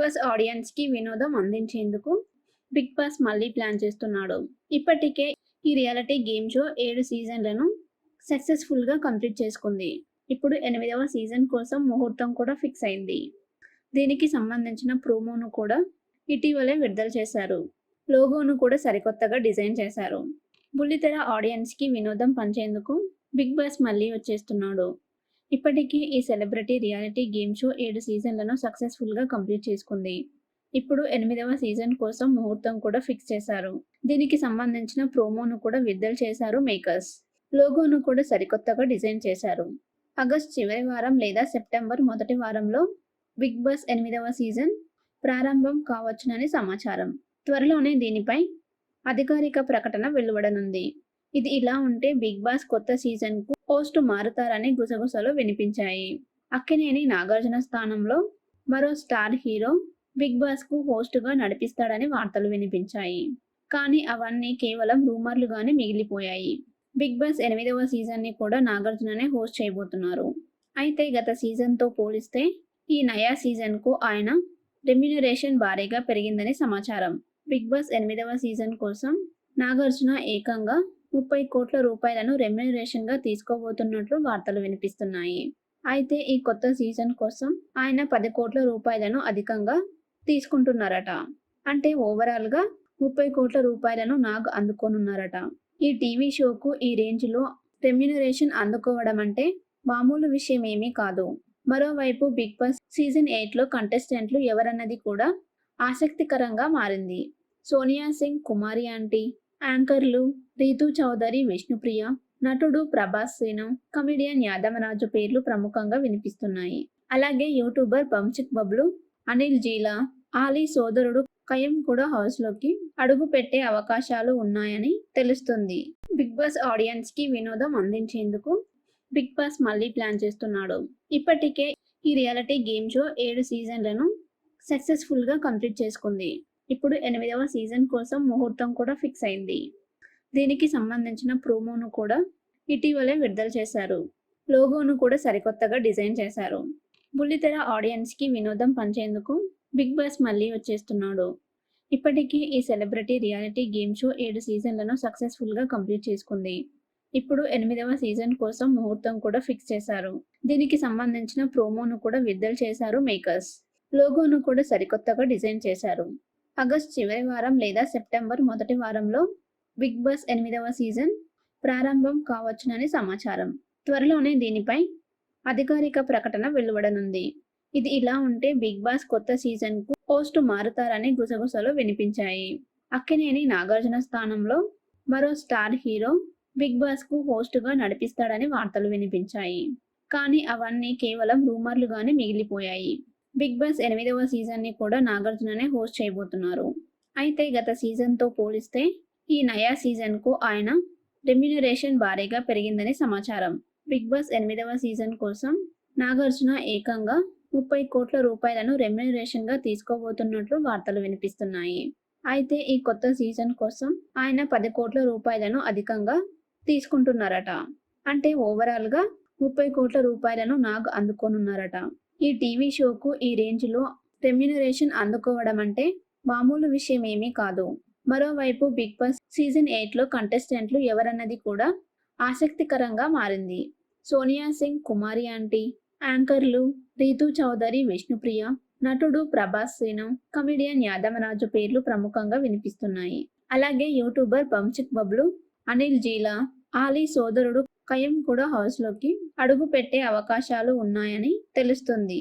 Boss ఆడియన్స్కి వినోదం అందించేందుకు బిగ్ బాస్ మళ్ళీ ప్లాన్ చేస్తున్నాడు. ఇప్పటికే ఈ రియాలిటీ గేమ్ షో ఏడు సీజన్లను సక్సెస్ఫుల్గా కంప్లీట్ చేసుకుంది. ఇప్పుడు ఎనిమిదవ సీజన్ కోసం ముహూర్తం కూడా ఫిక్స్ అయింది. దీనికి సంబంధించిన ప్రోమోను కూడా ఇటీవలే విడుదల చేశారు. లోగోను కూడా సరికొత్తగా డిజైన్ చేశారు. బుల్లితెర ఆడియన్స్కి వినోదం పంచేందుకు బిగ్ బాస్ మళ్ళీ వచ్చేస్తున్నాడు. ఇప్పటికీ ఈ సెలబ్రిటీ రియాలిటీ గేమ్ షో ఏడు సీజన్లను సక్సెస్ఫుల్గా కంప్లీట్ చేసుకుంది. ఇప్పుడు ఎనిమిదవ సీజన్ కోసం ముహూర్తం కూడా ఫిక్స్ చేశారు. దీనికి సంబంధించిన ప్రోమోను కూడా విడుదల చేశారు మేకర్స్. లోగోను కూడా సరికొత్తగా డిజైన్ చేశారు. ఆగస్ట్ చివరి వారం లేదా సెప్టెంబర్ మొదటి వారంలో బిగ్ బాస్ ఎనిమిదవ సీజన్ ప్రారంభం కావచ్చునని సమాచారం. త్వరలోనే దీనిపై అధికారిక ప్రకటన వెలువడనుంది. ఇది ఇలా ఉంటే బిగ్ బాస్ కొత్త సీజన్కు కు హోస్ట్ మారుతారని గుసగుసలు వినిపించాయి. అక్కినేని నాగార్జున స్థానంలో మరో స్టార్ హీరో బిగ్ బాస్కు హోస్ట్గా నడిపిస్తాడని వార్తలు వినిపించాయి. కానీ అవన్నీ కేవలం రూమర్లుగానే మిగిలిపోయాయి. బిగ్ బాస్ ఎనిమిదవ సీజన్ని కూడా నాగార్జుననే హోస్ట్ చేయబోతున్నారు. అయితే గత సీజన్తో పోలిస్తే ఈ నయా సీజన్కు ఆయన రెమ్యునరేషన్ భారీగా పెరిగిందని సమాచారం. బిగ్ బాస్ ఎనిమిదవ సీజన్ కోసం నాగార్జున ఏకంగా ముప్పై కోట్ల రూపాయలను రెమ్యునరేషన్గా తీసుకోబోతున్నట్లు వార్తలు వినిపిస్తున్నాయి. అయితే ఈ కొత్త సీజన్ కోసం ఆయన పది కోట్ల రూపాయలను అధికంగా తీసుకుంటున్నారట. అంటే ఓవరాల్గా ముప్పై కోట్ల రూపాయలను నాగ్ అందుకోనున్నారట. ఈ టీవీ షోకు ఈ రేంజ్లో రెమ్యునరేషన్ అందుకోవడం అంటే మామూలు విషయం ఏమీ కాదు. మరోవైపు బిగ్ బాస్ సీజన్ ఎయిట్లో కంటెస్టెంట్లు ఎవరన్నది కూడా ఆసక్తికరంగా మారింది. సోనియా సింగ్ కుమారి ఆంటీ యాంకర్లు రీతు చౌదరి విష్ణుప్రియ నటుడు ప్రభాస్ సేను కమిడియన్ యాదవరాజు పేర్లు ప్రముఖంగా వినిపిస్తున్నాయి. అలాగే యూట్యూబర్ బంచిక్ బబ్లు అనిల్ జీలా ఆలీ సోదరుడు కయం కూడా హౌస్లోకి అడుగు పెట్టే అవకాశాలు ఉన్నాయని తెలుస్తుంది. బిగ్ బాస్ ఆడియన్స్కి వినోదం అందించేందుకు బిగ్ బాస్ మళ్ళీ ప్లాన్ చేస్తున్నాడు. ఇప్పటికే ఈ రియాలిటీ గేమ్ షో ఏడు సీజన్లను సక్సెస్ఫుల్గా కంప్లీట్ చేసుకుంది. ఇప్పుడు ఎనిమిదవ సీజన్ కోసం ముహూర్తం కూడా ఫిక్స్ అయింది. దీనికి సంబంధించిన ప్రోమోను కూడా ఇటీవలే విడుదల చేశారు. లోగోను కూడా సరికొత్తగా డిజైన్ చేశారు. బుల్లితెర ఆడియన్స్కి వినోదం పంచేందుకు బిగ్ బాస్ మళ్ళీ వచ్చేస్తున్నాడు. ఇప్పటికీ ఈ సెలబ్రిటీ రియాలిటీ గేమ్ షో ఏడు సీజన్లను సక్సెస్ఫుల్గా కంప్లీట్ చేసుకుంది. ఇప్పుడు ఎనిమిదవ సీజన్ కోసం ముహూర్తం కూడా ఫిక్స్ చేశారు. దీనికి సంబంధించిన ప్రోమోను కూడా విడుదల చేశారు మేకర్స్. లోగోను కూడా సరికొత్తగా డిజైన్ చేశారు. ఆగస్ట్ చివరి వారం లేదా సెప్టెంబర్ మొదటి వారంలో బిగ్ బాస్ ఎనిమిదవ సీజన్ ప్రారంభం కావచ్చునని సమాచారం. త్వరలోనే దీనిపై అధికారిక ప్రకటన వెలువడనుంది. ఇది ఇలా ఉంటే బిగ్ బాస్ కొత్త సీజన్కు హోస్ట్ మారుతారని గుసగుసలు వినిపించాయి. అక్కినేని నాగార్జున స్థానంలో మరో స్టార్ హీరో బిగ్ బాస్కు హోస్ట్గా నడిపిస్తాడని వార్తలు వినిపించాయి. కానీ అవన్నీ కేవలం రూమర్లుగానే మిగిలిపోయాయి. బిగ్ బాస్ ఎనిమిదవ సీజన్ని కూడా నాగార్జుననే హోస్ట్ చేయబోతున్నారు. అయితే గత సీజన్తో పోలిస్తే ఈ నయా సీజన్కు ఆయన రెమ్యునరేషన్ భారీగా పెరిగిందని సమాచారం. బిగ్ బాస్ ఎనిమిదవ సీజన్ కోసం నాగార్జున ఏకంగా ముప్పై కోట్ల రూపాయలను రెమ్యునరేషన్గా తీసుకోబోతున్నట్లు వార్తలు వినిపిస్తున్నాయి. అయితే ఈ కొత్త సీజన్ కోసం ఆయన పది కోట్ల రూపాయలను అధికంగా తీసుకుంటున్నారట. అంటే ఓవరాల్గా ముప్పై కోట్ల రూపాయలను నాగ్ అందుకోనున్నారట. ఈ టీవీ షోకు ఈ రేంజ్లో రెమ్యునరేషన్ అందుకోవడం అంటే మామూలు విషయం ఏమీ కాదు. మరోవైపు బిగ్ బాస్ సీజన్ ఎయిట్లో కంటెస్టెంట్లు ఎవరన్నది కూడా ఆసక్తికరంగా మారింది. సోనియా సింగ్ కుమారి ఆంటీ యాంకర్లు రీతు చౌదరి విష్ణుప్రియ నటుడు ప్రభాస్ సేను కమిడియన్ యాదవరాజు పేర్లు ప్రముఖంగా వినిపిస్తున్నాయి. అలాగే యూట్యూబర్ బంచిక్ బబ్లు అనిల్ జీలా ఆలీ సోదరుడు కయం కూడా హౌస్లోకి అడుగు పెట్టే అవకాశాలు ఉన్నాయని తెలుస్తుంది.